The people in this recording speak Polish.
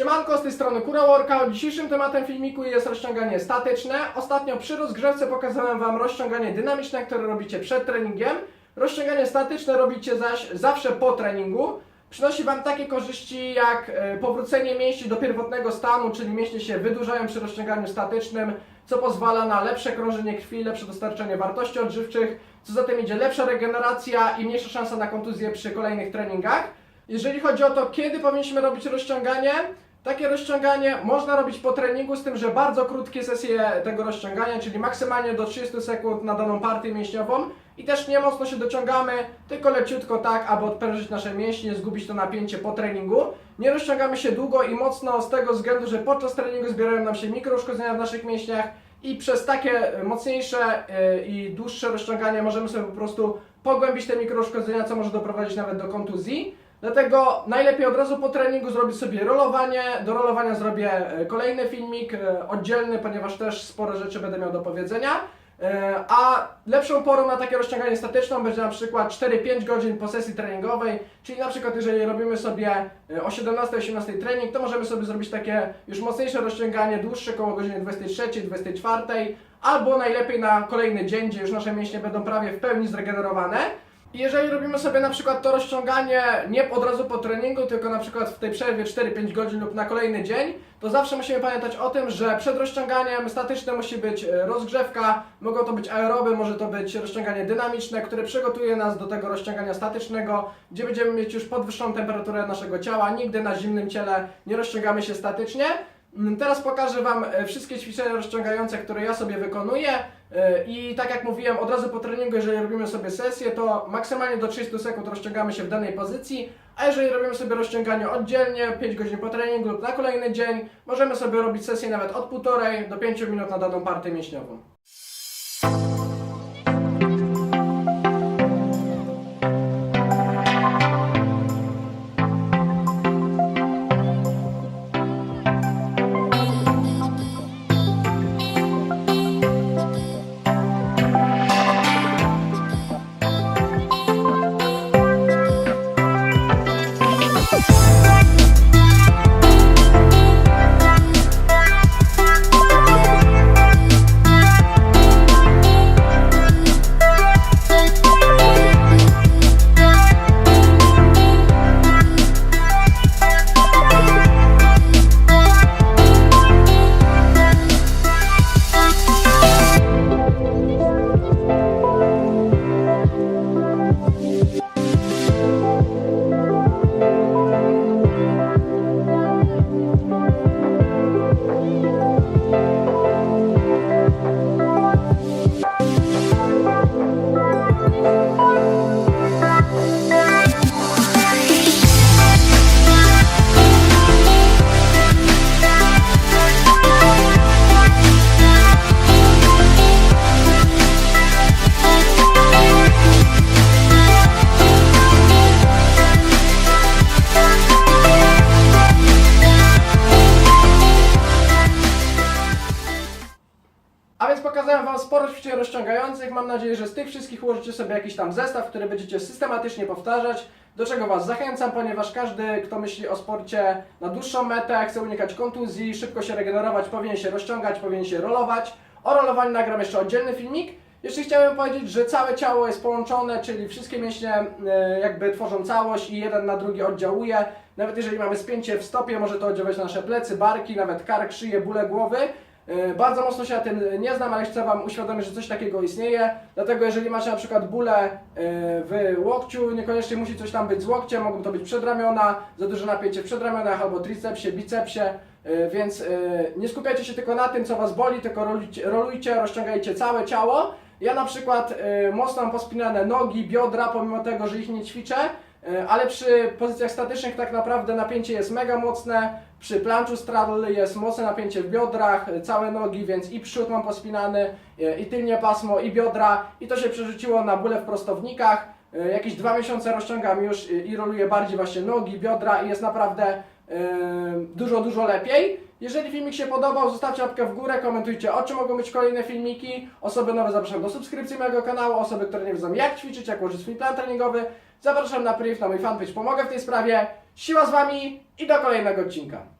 Siemanko, z tej strony Kura Workout. Dzisiejszym tematem filmiku jest rozciąganie statyczne. Ostatnio przy rozgrzewce pokazałem Wam rozciąganie dynamiczne, które robicie przed treningiem. Rozciąganie statyczne robicie zaś zawsze po treningu. Przynosi Wam takie korzyści jak e, powrócenie mięśni do pierwotnego stanu, czyli mięśnie się wydłużają przy rozciąganiu statycznym, co pozwala na lepsze krążenie krwi, lepsze dostarczenie wartości odżywczych, co za tym idzie lepsza regeneracja i mniejsza szansa na kontuzję przy kolejnych treningach. Jeżeli chodzi o to, kiedy powinniśmy robić rozciąganie, takie rozciąganie można robić po treningu, z tym, że bardzo krótkie sesje tego rozciągania, czyli maksymalnie do 30 sekund na daną partię mięśniową i też nie mocno się dociągamy, tylko leciutko tak, aby odprężyć nasze mięśnie, zgubić to napięcie po treningu. Nie rozciągamy się długo i mocno z tego względu, że podczas treningu zbierają nam się mikrouszkodzenia w naszych mięśniach i przez takie mocniejsze e, i dłuższe rozciąganie możemy sobie po prostu pogłębić te mikrouszkodzenia, co może doprowadzić nawet do kontuzji. Dlatego najlepiej od razu po treningu zrobić sobie rolowanie. Do rolowania zrobię e, kolejny filmik e, oddzielny, ponieważ też sporo rzeczy będę miał do powiedzenia. E, A lepszą porą na takie rozciąganie statyczną będzie na przykład 4-5 godzin po sesji treningowej, czyli na przykład jeżeli robimy sobie o 17-18 trening, to możemy sobie zrobić takie już mocniejsze rozciąganie, dłuższe koło godziny 23-24, albo najlepiej na kolejny dzień, gdzie już nasze mięśnie będą prawie w pełni zregenerowane. Jeżeli robimy sobie na przykład to rozciąganie nie od razu po treningu, tylko na przykład w tej przerwie 4-5 godzin lub na kolejny dzień, to zawsze musimy pamiętać o tym, że przed rozciąganiem statyczne musi być e, rozgrzewka, mogą to być aeroby, może to być rozciąganie dynamiczne, które przygotuje nas do tego rozciągania statycznego, gdzie będziemy mieć już podwyższoną temperaturę naszego ciała. Nigdy na zimnym ciele nie rozciągamy się statycznie. Mm, Teraz pokażę Wam e, wszystkie ćwiczenia rozciągające, które ja sobie wykonuję. I tak jak mówiłem, od razu po treningu, jeżeli robimy sobie sesję, to maksymalnie do 30 sekund rozciągamy się w danej pozycji, a jeżeli robimy sobie rozciąganie oddzielnie, 5 godzin po treningu lub na kolejny dzień, możemy sobie robić sesję nawet od 1,5 do 5 minut na daną partię mięśniową. A więc pokazałem Wam sporo ćwiczeń rozciągających. Mam nadzieję, że z tych wszystkich ułożycie sobie jakiś tam zestaw, który będziecie systematycznie powtarzać. Do czego Was zachęcam, ponieważ każdy, kto myśli o sporcie na dłuższą metę, chce unikać kontuzji, szybko się regenerować, powinien się rozciągać, powinien się rolować. O rolowaniu nagram jeszcze oddzielny filmik. Jeszcze chciałem powiedzieć, że całe ciało jest połączone, czyli wszystkie mięśnie e, jakby tworzą całość i jeden na drugi oddziałuje. Nawet jeżeli mamy spięcie w stopie, może to oddziaływać na nasze plecy, barki, nawet kark, szyję, bóle głowy. E, Bardzo mocno się na tym nie znam, ale chcę Wam uświadomić, że coś takiego istnieje. Dlatego jeżeli macie na przykład bóle e, w łokciu, niekoniecznie musi coś tam być z łokciem, mogą to być przedramiona, za duże napięcie w przedramionach albo tricepsie, bicepsie. E, Więc nie skupiajcie się tylko na tym, co Was boli, tylko rolujcie, rolujcie rozciągajcie całe ciało. Ja na przykład mocno mam pospinane nogi, biodra, pomimo tego, że ich nie ćwiczę, ale przy pozycjach statycznych tak naprawdę napięcie jest mega mocne. Przy planczu straddle jest mocne napięcie w biodrach, e, całe nogi, więc i przód mam pospinany, e, i tylnie pasmo, i biodra. I to się przerzuciło na bóle w prostownikach. E, Jakieś dwa miesiące rozciągam już e, i roluję bardziej właśnie nogi, biodra i jest naprawdę e, dużo, dużo lepiej. Jeżeli filmik się podobał, zostawcie łapkę w górę, komentujcie o czym mogą być kolejne filmiki. Osoby nowe zapraszam do subskrypcji mojego kanału, osoby, które nie wiedzą jak ćwiczyć, jak ułożyć swój plan treningowy, zapraszam na priv, na mój fanpage, pomogę w tej sprawie. Siła z Wami i do kolejnego odcinka.